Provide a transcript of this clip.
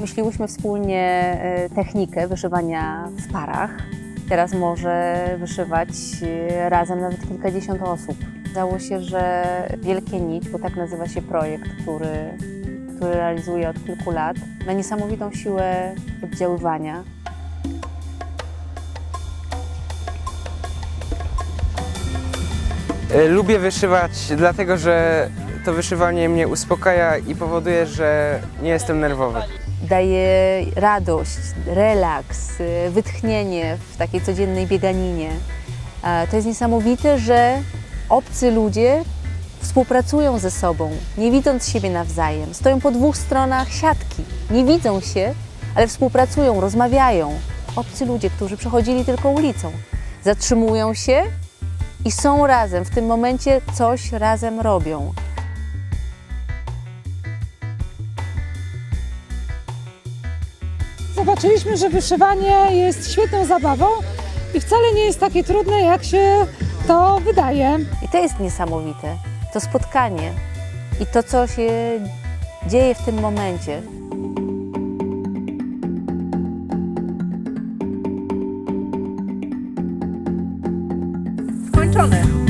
Myśliłyśmy wspólnie e, technikę wyszywania w parach. Teraz może wyszywać e, razem nawet kilkadziesiąt osób. Dało się, że Wielkie Nić, bo tak nazywa się projekt, który, który realizuje od kilku lat, ma niesamowitą siłę oddziaływania. E, Lubię wyszywać, dlatego że to wyszywanie mnie uspokaja i powoduje, że nie jestem nerwowy. daje radość, relaks, y, wytchnienie w takiej codziennej bieganinie. E, To jest niesamowite, że obcy ludzie współpracują ze sobą, nie widząc siebie nawzajem. Stoją po dwóch stronach siatki, nie widzą się, ale współpracują, rozmawiają. Obcy ludzie, którzy przechodzili tylko ulicą, zatrzymują się i są razem. W tym momencie coś razem robią. Zobaczyliśmy, że wyszywanie jest świetną zabawą i wcale nie jest takie trudne, jak się to wydaje. I to jest niesamowite. To spotkanie i to, co się dzieje w tym momencie. Skończone.